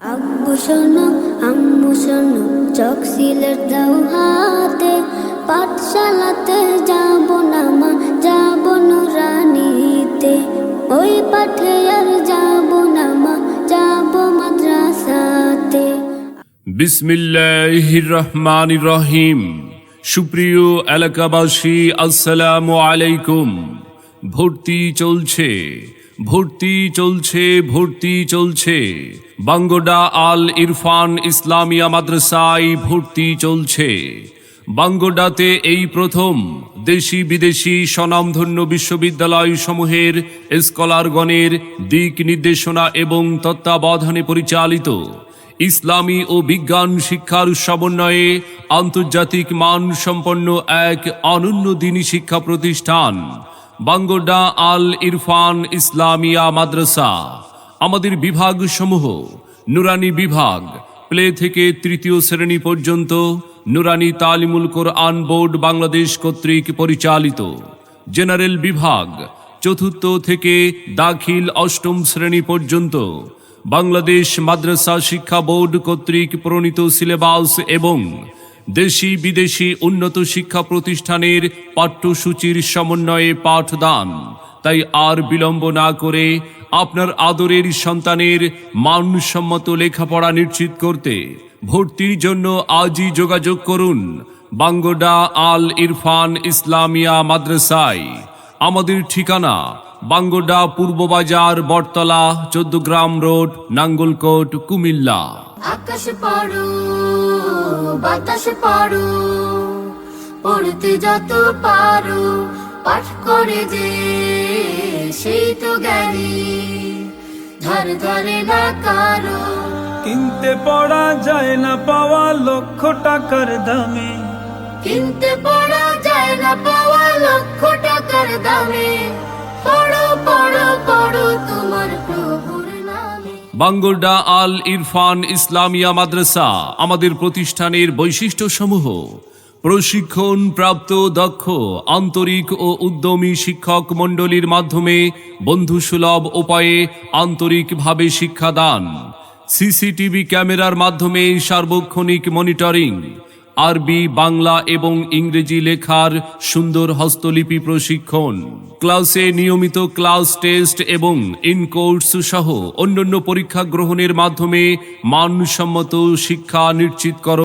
আব্বু শোনো, আম্মু শোনো, চক সিলেট দাও হাতে, পাঠশালাতে যাব না মা, যাব নুরানিতে। ওই পাঠে আর যাব না মা, যাব মাদ্রাসাতে। বিসমিল্লাহির রহমান রহিম। সুপ্রিয় এলাকাবাসী, আসসালামু আলাইকুম। ভর্তি চলছে। ভর্তি চলছে ভর্তি চলছে। বাঙ্গোডা আল ইরফান ইসলামিয়া মাদ্রাসায় ভর্তি চলছে। বাঙ্গোডাতে এই প্রথম দেশি বিদেশি স্বনামধন্য বিশ্ববিদ্যালয় সমূহের স্কলারগণের দিক নির্দেশনা এবং তত্ত্বাবধানে পরিচালিত ইসলামী ও বিজ্ঞান শিক্ষার সমন্বয়ে আন্তর্জাতিক মান সম্পন্ন এক অনন্য দিনী শিক্ষা প্রতিষ্ঠান বাঙ্গোডা আল ইরফান ইসলামিয়া মাদ্রাসা, আমাদের বিভাগ সমূহ নুরানি বিভাগ, প্লে থেকে তৃতীয় শ্রেণি পর্যন্ত নুরানি তালিমুল কোরআন বোর্ড বাংলাদেশ কর্তৃক পরিচালিত। জেনারেল বিভাগ, চতুর্থ থেকে দাখিল অষ্টম শ্রেণি পর্যন্ত বাংলাদেশ মাদ্রাসা শিক্ষা বোর্ড কর্তৃক প্রণীত সিলেবাস এবং দেশি বিদেশি উন্নত শিক্ষা প্রতিষ্ঠানের পাঠ্যসূচির সমন্বয়ে পাঠদান। তাই আর বিলম্ব না করে আপনার আদরের সন্তানের মানসম্মত লেখাপড়া নিশ্চিত করতে ভর্তির জন্য আজই যোগাযোগ করুন বাঙ্গোডা আল ইরফান ইসলামিয়া মাদ্রাসায়। আমাদের ঠিকানা বাঙ্গোডা পূর্ব বাজার বটতলা চোদ্দগ্রাম রোড, নাঙ্গলকোট, কুমিল্লা। আকাশ পড়ো বাতাস পড়ো পড়তে যত পারো পাঠ করে যে সেই তো জ্ঞানী। ধার ধারে না কারও। কিনতে পড়া যায় না পাওয়া লক্ষ টাকার দামে। কিনতে পড়া নামে বাঙ্গোডা আল ইরফান ইসলামিয়া মাদ্রাসা আমাদের প্রতিষ্ঠানের বৈশিষ্ট্য সমূহ প্রশিক্ষণ প্রাপ্ত, দক্ষ, আন্তরিক ও উদ্যমী শিক্ষক মণ্ডলীর মাধ্যমে বন্ধুসুলভ উপায়ে আন্তরিকভাবে শিক্ষাদান। সিসিটিভি ক্যামেরার মাধ্যমে সার্বক্ষণিক মনিটরিং আরবি, বাংলা এবং ইংরেজি লেখার সুন্দর হস্তলিপি প্রশিক্ষণ। ক্লাসে নিয়মিত ক্লাস টেস্ট এবং ইনকোর্স সহ অন্যান্য পরীক্ষা গ্রহণের মাধ্যমে মানসম্মত শিক্ষা নিশ্চিত কর।